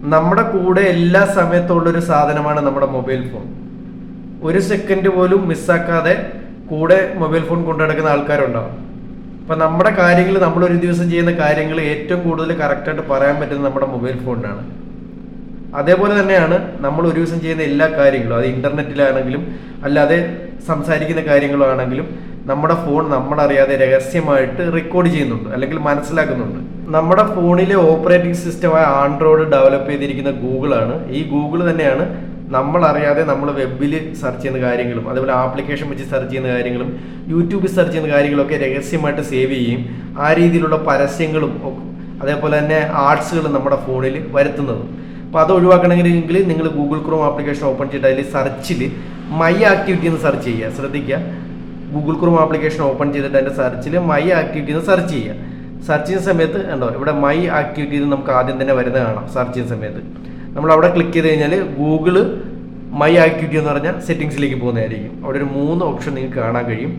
നമ്മുടെ കൂടെ എല്ലാ സമയത്തും ഉള്ളൊരു സാധനമാണ് നമ്മുടെ മൊബൈൽ ഫോൺ. ഒരു സെക്കൻഡ് പോലും മിസ്സാക്കാതെ കൂടെ മൊബൈൽ ഫോൺ കൊണ്ടു നടക്കുന്ന ആൾക്കാരുണ്ടാവും. അപ്പൊ നമ്മുടെ കാര്യങ്ങൾ നമ്മൾ ഒരു ദിവസം ചെയ്യുന്ന കാര്യങ്ങൾ ഏറ്റവും കൂടുതൽ കറക്റ്റായിട്ട് പറയാൻ പറ്റുന്നത് നമ്മുടെ മൊബൈൽ ഫോണിനാണ്. അതേപോലെ തന്നെയാണ് നമ്മൾ ഒരു ദിവസം ചെയ്യുന്ന എല്ലാ കാര്യങ്ങളും അത് ഇന്റർനെറ്റിലാണെങ്കിലും അല്ലാതെ സംസാരിക്കുന്ന കാര്യങ്ങളാണെങ്കിലും നമ്മുടെ ഫോൺ നമ്മളറിയാതെ രഹസ്യമായിട്ട് റെക്കോർഡ് ചെയ്യുന്നുണ്ട് അല്ലെങ്കിൽ മനസ്സിലാക്കുന്നുണ്ട്. നമ്മുടെ ഫോണിലെ ഓപ്പറേറ്റിംഗ് സിസ്റ്റമായ ആൻഡ്രോയിഡ് ഡെവലപ്പ് ചെയ്തിരിക്കുന്ന ഗൂഗിളാണ് ഈ ഗൂഗിൾ തന്നെയാണ് നമ്മൾ അറിയാതെ നമ്മൾ വെബിൽ സെർച്ച് ചെയ്യുന്ന കാര്യങ്ങളും അതുപോലെ ആപ്ലിക്കേഷൻ വെച്ച് സെർച്ച് ചെയ്യുന്ന കാര്യങ്ങളും യൂട്യൂബിൽ സെർച്ച് ചെയ്യുന്ന കാര്യങ്ങളൊക്കെ രഹസ്യമായിട്ട് സേവ് ചെയ്യുകയും ആ രീതിയിലുള്ള പരസ്യങ്ങളും അതേപോലെ തന്നെ ആർട്സുകളും നമ്മുടെ ഫോണിൽ വരുത്തുന്നതും. അപ്പോൾ അത് ഒഴിവാക്കണമെങ്കിൽ നിങ്ങൾ ഗൂഗിൾ ക്രോം ആപ്ലിക്കേഷൻ ഓപ്പൺ ചെയ്തിട്ട് അതിൽ സെർച്ചിൽ മൈ ആക്ടിവിറ്റി എന്ന് സെർച്ച് ചെയ്യുക. ശ്രദ്ധിക്കുക. ഗൂഗിൾ ക്രോം ആപ്ലിക്കേഷൻ ഓപ്പൺ ചെയ്തിട്ട് അതിന്റെ സെർച്ചിൽ മൈ ആക്ടിവിറ്റി എന്ന് സെർച്ച് ചെയ്യുക സെർച്ച് ചെയ്യുന്ന സമയത്ത് ഉണ്ടോ ഇവിടെ മൈ ആക്ടിവിറ്റി എന്ന് നമുക്ക് ആദ്യം തന്നെ വരുന്നത് കാണാം സെർച്ച് ചെയ്യുന്ന സമയത്ത്. നമ്മൾ അവിടെ ക്ലിക്ക് ചെയ്ത് കഴിഞ്ഞാൽ ഗൂഗിൾ മൈ ആക്ടിവിറ്റി എന്ന് പറഞ്ഞാൽ സെറ്റിങ്സിലേക്ക് പോകുന്നതായിരിക്കും. അവിടെ ഒരു മൂന്ന് ഓപ്ഷൻ നിങ്ങൾക്ക് കാണാൻ കഴിയും.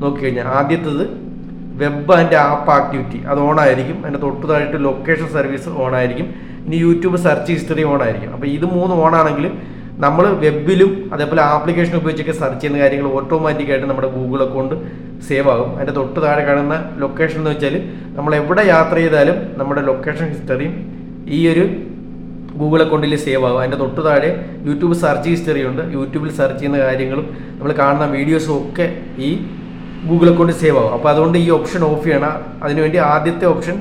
നോക്കിക്കഴിഞ്ഞാൽ ആദ്യത്തത് വെബ് ആൻഡ് ആപ്പ് ആക്ടിവിറ്റി അത് ഓൺ ആയിരിക്കും. അതിന്റെ തൊട്ട് താഴെ ലൊക്കേഷൻ സർവീസ് ഓൺ ആയിരിക്കും. ഇനി യൂട്യൂബ് സെർച്ച് ഹിസ്റ്ററി ഓൺ ആയിരിക്കും. അപ്പോൾ ഇത് മൂന്ന് ഓൺ ആണെങ്കിൽ നമ്മൾ വെബിലും അതേപോലെ ആപ്ലിക്കേഷൻ ഉപയോഗിച്ചൊക്കെ സെർച്ച് ചെയ്യുന്ന കാര്യങ്ങൾ ഓട്ടോമാറ്റിക്കായിട്ട് നമ്മുടെ ഗൂഗിൾ അക്കൗണ്ട് സേവ് ആകും. അതിന്റെ തൊട്ട് താഴെ കാണുന്ന ലൊക്കേഷൻ എന്ന് വെച്ചാൽ നമ്മൾ എവിടെ യാത്ര ചെയ്താലും നമ്മുടെ ലൊക്കേഷൻ ഹിസ്റ്ററിയും ഈ ഒരു ഗൂഗിൾ അക്കൗണ്ടിൽ സേവ് ആകും. അതിന്റെ തൊട്ട് താഴെ യൂട്യൂബ് സെർച്ച് ഹിസ്റ്ററി ഉണ്ട്. യൂട്യൂബിൽ സെർച്ച് ചെയ്യുന്ന കാര്യങ്ങളും നമ്മൾ കാണുന്ന വീഡിയോസും ഒക്കെ ഈ ഗൂഗിൾ അക്കൗണ്ടിൽ സേവ് ആകും. അപ്പോൾ അതുകൊണ്ട് ഈ ഓപ്ഷൻ ഓഫ് ചെയ്യണം. അതിനുവേണ്ടി ആദ്യത്തെ ഓപ്ഷൻ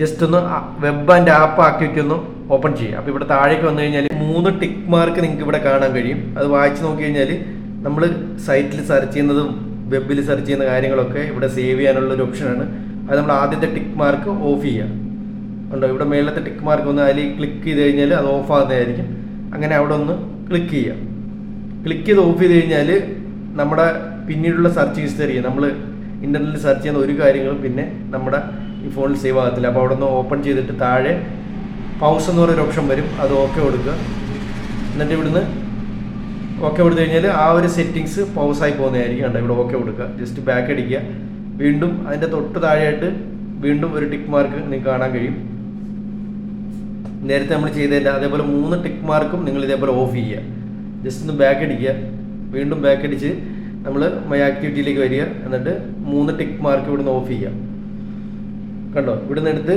ജസ്റ്റ് ഒന്ന് വെബ് ആൻഡ് ആപ്പ് ആക്ടിവിറ്റി ഒന്ന് ഓപ്പൺ ചെയ്യുക അപ്പോൾ ഇവിടെ താഴേക്ക് വന്നു കഴിഞ്ഞാൽ മൂന്ന് ടിക്ക് മാർക്ക് നിങ്ങൾക്ക് ഇവിടെ കാണാൻ കഴിയും. അത് വായിച്ച് നോക്കി കഴിഞ്ഞാൽ നമ്മൾ സൈറ്റിൽ സെർച്ച് ചെയ്യുന്നതും വെബിൽ സെർച്ച് ചെയ്യുന്ന കാര്യങ്ങളൊക്കെ ഇവിടെ സേവ് ചെയ്യാനുള്ള ഒരു ഓപ്ഷനാണ് അത് നമ്മൾ ആദ്യത്തെ ടിക്ക് മാർക്ക് ഓഫ് ചെയ്യുക ഉണ്ടോ ഇവിടെ മേളത്തെ ടിക്ക് മാർക്ക് ഒന്ന് അതിൽ ക്ലിക്ക് ചെയ്ത് കഴിഞ്ഞാൽ അത് ഓഫ് ആകുന്നതായിരിക്കും. അങ്ങനെ അവിടെ ഒന്ന് ക്ലിക്ക് ചെയ്യുക ക്ലിക്ക് ചെയ്ത് ഓഫ് ചെയ്ത് കഴിഞ്ഞാൽ നമ്മുടെ പിന്നീടുള്ള സെർച്ച് ഹിസ്റ്ററി നമ്മൾ ഇന്റർനെറ്റിൽ സെർച്ച് ചെയ്യുന്ന ഒരു കാര്യങ്ങളും പിന്നെ നമ്മുടെ ഈ ഫോണിൽ സേവ് ആകത്തില്ല. അപ്പോൾ അവിടെ നിന്ന് ഓപ്പൺ ചെയ്തിട്ട് താഴെ പൗസ് എന്ന് പറയുന്ന ഓപ്ഷൻ വരും. അത് ഓക്കെ കൊടുക്കുക. എന്നിട്ട് ഇവിടുന്ന് ഓക്കെ കൊടുത്തു കഴിഞ്ഞാൽ ആ ഒരു സെറ്റിങ്സ് പൗസായി പോകുന്നതായിരിക്കും കണ്ടോ? ഇവിടെ ഓക്കെ കൊടുക്കുക. ജസ്റ്റ് ബാക്ക് അടിക്കുക. വീണ്ടും അതിന്റെ തൊട്ട് താഴെയായിട്ട് വീണ്ടും ഒരു ടിക്ക് മാർക്ക് നിങ്ങൾക്ക് കാണാൻ കഴിയും. നേരത്തെ നമ്മൾ ചെയ്തതിന്റെ അതേപോലെ മൂന്ന് ടിക്ക് മാർക്കും നിങ്ങൾ ഇതേപോലെ ഓഫ് ചെയ്യുക. ജസ്റ്റ് ഒന്ന് ബാക്ക് അടിക്കുക. വീണ്ടും ബാക്ക് അടിച്ച് നമ്മൾ മൈ ആക്ടിവിറ്റിയിലേക്ക് വരിക. എന്നിട്ട് മൂന്ന് ടിക്ക് മാർക്ക് ഇവിടുന്ന് ഓഫ് ചെയ്യുക. കണ്ടോ? ഇവിടുന്ന് എടുത്ത്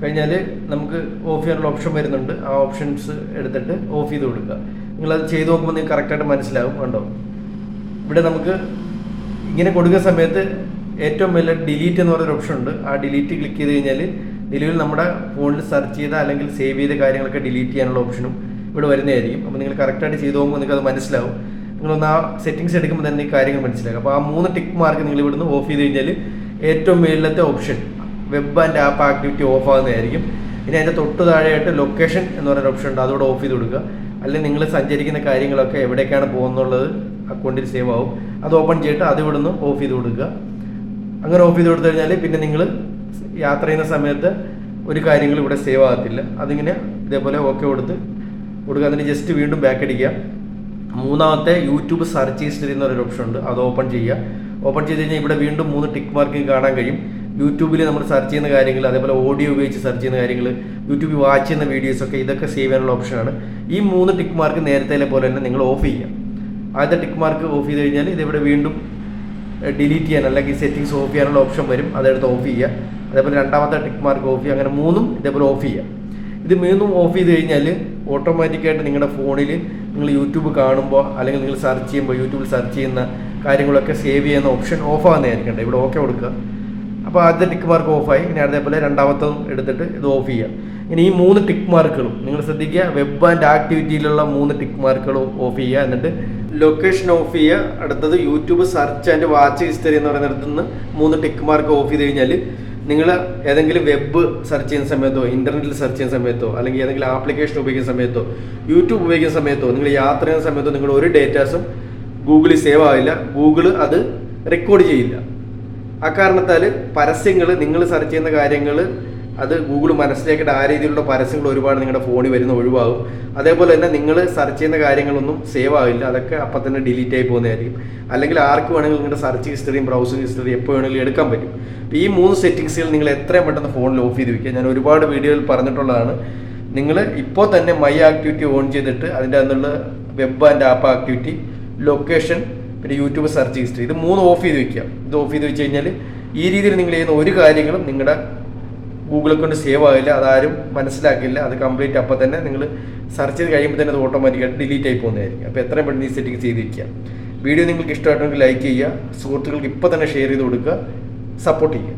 കഴിഞ്ഞാൽ നമുക്ക് ഓഫ് ചെയ്യാനുള്ള ഓപ്ഷൻ വരുന്നുണ്ട്. ആ ഓപ്ഷൻസ് എടുത്തിട്ട് ഓഫ് ചെയ്ത് കൊടുക്കുക. നിങ്ങൾ അത് ചെയ്ത് നോക്കുമ്പോൾ നിങ്ങൾക്ക് കറക്റ്റായിട്ട് മനസ്സിലാവും. കണ്ടോ? ഇവിടെ നമുക്ക് ഇങ്ങനെ കൊടുക്കുന്ന സമയത്ത് ഏറ്റവും വലിയ ഡിലീറ്റ് എന്ന് പറയുന്ന ഓപ്ഷൻ ഉണ്ട്. ആ ഡിലീറ്റ് ക്ലിക്ക് ചെയ്ത് കഴിഞ്ഞാൽ നിലവിൽ നമ്മുടെ ഫോണിൽ സെർച്ച് ചെയ്ത അല്ലെങ്കിൽ സേവ് ചെയ്ത കാര്യങ്ങളൊക്കെ ഡിലീറ്റ് ചെയ്യാനുള്ള ഓപ്ഷനും ഇവിടെ വരുന്നതായിരിക്കും. അപ്പോൾ നിങ്ങൾ കറക്റ്റായിട്ട് ചെയ്തു പോകുമ്പോൾ നിങ്ങൾക്ക് അത് മനസ്സിലാവും. നിങ്ങളൊന്ന് ആ സെറ്റിങ്സ് എടുക്കുമ്പോൾ തന്നെ ഈ കാര്യങ്ങൾ മനസ്സിലാക്കും അപ്പോൾ ആ മൂന്ന് ടിക്ക് മാർക്ക് നിങ്ങൾ ഇവിടുന്ന് ഓഫ് ചെയ്ത് കഴിഞ്ഞാൽ ഏറ്റവും മേളിലത്തെ option web and app activity off ആകുന്നതായിരിക്കും ഇനി അതിന്റെ തൊട്ട് താഴെയായിട്ട് ലൊക്കേഷൻ എന്ന് പറയുന്ന ഓപ്ഷൻ ഉണ്ട്. അതുകൂടെ ഓഫ് ചെയ്ത് കൊടുക്കുക. അല്ലെങ്കിൽ നിങ്ങൾ സഞ്ചരിക്കുന്ന കാര്യങ്ങളൊക്കെ എവിടേക്കാണ് പോകുന്നുള്ളത് അക്കൗണ്ടിൽ സേവ് ആവും. അത് ഓപ്പൺ ചെയ്തിട്ട് അത് ഇവിടുന്ന് ഓഫ് ചെയ്ത് കൊടുക്കുക. അങ്ങനെ ഓഫ് ചെയ്ത് കൊടുത്തു കഴിഞ്ഞാൽ പിന്നെ നിങ്ങൾ യാത്ര ചെയ്യുന്ന സമയത്ത് ഒരു കാര്യങ്ങൾ ഇവിടെ സേവ് ആകത്തില്ല. അതിങ്ങനെ ഇതേപോലെ ഓക്കെ കൊടുത്ത് കൊടുക്കുക. എന്നിട്ട് ജസ്റ്റ് വീണ്ടും ബാക്ക് അടിക്കുക. മൂന്നാമത്തെ യൂട്യൂബ് സെർച്ച് ഹിസ്റ്ററി എന്നൊരു ഓപ്ഷൻ ഉണ്ട്. അത് ഓപ്പൺ ചെയ്യുക. ഓപ്പൺ ചെയ്ത് കഴിഞ്ഞാൽ ഇവിടെ വീണ്ടും മൂന്ന് ടിക്ക് മാർക്കിങ് കാണാൻ കഴിയും. യൂട്യൂബിൽ നമ്മൾ സെർച്ച് ചെയ്യുന്ന കാര്യങ്ങൾ അതേപോലെ ഓഡിയോ ഉപയോഗിച്ച് സെർച്ച് ചെയ്യുന്ന കാര്യങ്ങൾ യൂട്യൂബിൽ വാച്ച് ചെയ്യുന്ന വീഡിയോസ് ഒക്കെ ഇതൊക്കെ സേവ് ചെയ്യാനുള്ള ഓപ്ഷനാണ് ഈ മൂന്ന് ടിക്ക് മാർക്ക് നേരത്തെ പോലെ തന്നെ നിങ്ങൾ ഓഫ് ചെയ്യുക ആദ്യത്തെ ടിക്ക് മാർക്ക് ഓഫ് ചെയ്ത് കഴിഞ്ഞാൽ ഇതിവിടെ വീണ്ടും ഡിലീറ്റ് ചെയ്യാൻ അല്ലെങ്കിൽ സെറ്റിങ്സ് ഓഫ് ചെയ്യാനുള്ള ഓപ്ഷൻ വരും. അതെടുത്ത് ഓഫ് ചെയ്യുക. അതേപോലെ രണ്ടാമത്തെ ടിക്ക് മാർക്ക് ഓഫ് ചെയ്യുക. അങ്ങനെ മൂന്നും ഇതേപോലെ ഓഫ് ചെയ്യുക. ഇത് മൂന്നും ഓഫ് ചെയ്ത് കഴിഞ്ഞാൽ ഓട്ടോമാറ്റിക്കായിട്ട് നിങ്ങളുടെ ഫോണിൽ നിങ്ങൾ യൂട്യൂബ് കാണുമ്പോൾ അല്ലെങ്കിൽ നിങ്ങൾ സെർച്ച് ചെയ്യുമ്പോൾ യൂട്യൂബിൽ സെർച്ച് ചെയ്യുന്ന കാര്യങ്ങളൊക്കെ സേവ് ചെയ്യുന്ന ഓപ്ഷൻ ഓഫ് ആകുന്നതായിരിക്കട്ടെ ഇവിടെ ഓക്കെ കൊടുക്കുക. അപ്പോൾ ആദ്യത്തെ ടിക്ക് മാർക്ക് ഓഫായി ഇനി അതേപോലെ രണ്ടാമത്തതും എടുത്തിട്ട് ഇത് ഓഫ് ചെയ്യുക ഇനി ഈ മൂന്ന് ടിക്ക് മാർക്കുകളും നിങ്ങൾ ശ്രദ്ധിക്കുക. വെബ് ആൻഡ് ആക്ടിവിറ്റിയിലുള്ള മൂന്ന് ടിക്ക് മാർക്കുകളും ഓഫ് ചെയ്യുക എന്നിട്ട് ലൊക്കേഷൻ ഓഫ് ചെയ്യുക. അടുത്തത് YouTube search and watch history എന്ന് പറയുന്ന നിന്ന് മൂന്ന് ടിക്ക് മാർക്ക് ഓഫ് ചെയ്ത് കഴിഞ്ഞാൽ നിങ്ങൾ ഏതെങ്കിലും വെബ് സെർച്ച് ചെയ്യുന്ന സമയത്തോ ഇന്റർനെറ്റിൽ സെർച്ച് ചെയ്യുന്ന സമയത്തോ അല്ലെങ്കിൽ ഏതെങ്കിലും ആപ്ലിക്കേഷൻ ഉപയോഗിക്കുന്ന സമയത്തോ യൂട്യൂബ് ഉപയോഗിക്കുന്ന സമയത്തോ നിങ്ങൾ യാത്ര ചെയ്യുന്ന സമയത്തോ നിങ്ങളുടെ ഒരു ഡേറ്റാസും ഗൂഗിളിൽ സേവ് ആവില്ല. ഗൂഗിൾ അത് റെക്കോർഡ് ചെയ്യില്ല. അക്കാരണത്താൽ പരസ്യങ്ങൾ നിങ്ങൾ സെർച്ച് ചെയ്യുന്ന കാര്യങ്ങൾ അത് ഗൂഗിൾ മനസ്സിലാക്കിയിട്ട് ആ രീതിയിലുള്ള പരസ്യങ്ങൾ ഒരുപാട് നിങ്ങളുടെ ഫോണിൽ വരുന്ന ഒഴിവാകും. അതേപോലെ തന്നെ നിങ്ങൾ സെർച്ച് ചെയ്യുന്ന കാര്യങ്ങളൊന്നും സേവ് ആവില്ല. അതൊക്കെ അപ്പം തന്നെ ഡിലീറ്റ് ആയി പോകുന്നതായിരിക്കും. അല്ലെങ്കിൽ ആർക്ക് വേണമെങ്കിൽ നിങ്ങളുടെ സെർച്ച് ഹിസ്റ്ററിയും ബ്രൗസിംഗ് ഹിസ്റ്ററിയും എപ്പോൾ വേണമെങ്കിലും എടുക്കാൻ പറ്റും. അപ്പോൾ ഈ മൂന്ന് സെറ്റിങ്സുകൾ നിങ്ങൾ എത്രയും പെട്ടെന്ന് ഫോണിൽ ഓഫ് ചെയ്ത് വയ്ക്കുക ഞാൻ ഒരുപാട് വീഡിയോയിൽ പറഞ്ഞിട്ടുള്ളതാണ്. നിങ്ങൾ ഇപ്പോൾ തന്നെ മൈ ആക്ടിവിറ്റി ഓൺ ചെയ്തിട്ട് അതിന്റെ അകത്തുള്ള web and app activity location പിന്നെ യൂട്യൂബ് സെർച്ച് ഹിസ്റ്ററി ഇത് മൂന്ന് ഓഫ് ചെയ്ത് വെക്കുക. ഇത് ഓഫ് ചെയ്ത് വെച്ച് കഴിഞ്ഞാൽ ഈ രീതിയിൽ നിങ്ങൾ ചെയ്യുന്ന ഒരു കാര്യങ്ങളും നിങ്ങളുടെ ഗൂഗിളിൽ കൊണ്ട് സേവ് ആകില്ല അതാരും മനസ്സിലാക്കില്ല. അത് കംപ്ലീറ്റ് അപ്പോൾ തന്നെ നിങ്ങൾ സെർച്ച് ചെയ്ത് കഴിയുമ്പോൾ തന്നെ അത് ഓട്ടോമാറ്റിക്കായിട്ട് ഡിലീറ്റ് ആയി പോകുന്നതായിരിക്കും. അപ്പോൾ എത്രയും പെട്ടെന്ന് ഈ സെറ്റിംഗ് വെക്കുക. വീഡിയോ നിങ്ങൾക്ക് ഇഷ്ടമായിട്ടുണ്ടെങ്കിൽ ലൈക്ക് ചെയ്യുക. സുഹൃത്തുക്കൾക്ക് ഇപ്പോൾ തന്നെ ഷെയർ ചെയ്ത് കൊടുക്കുക. സപ്പോർട്ട് ചെയ്യുക.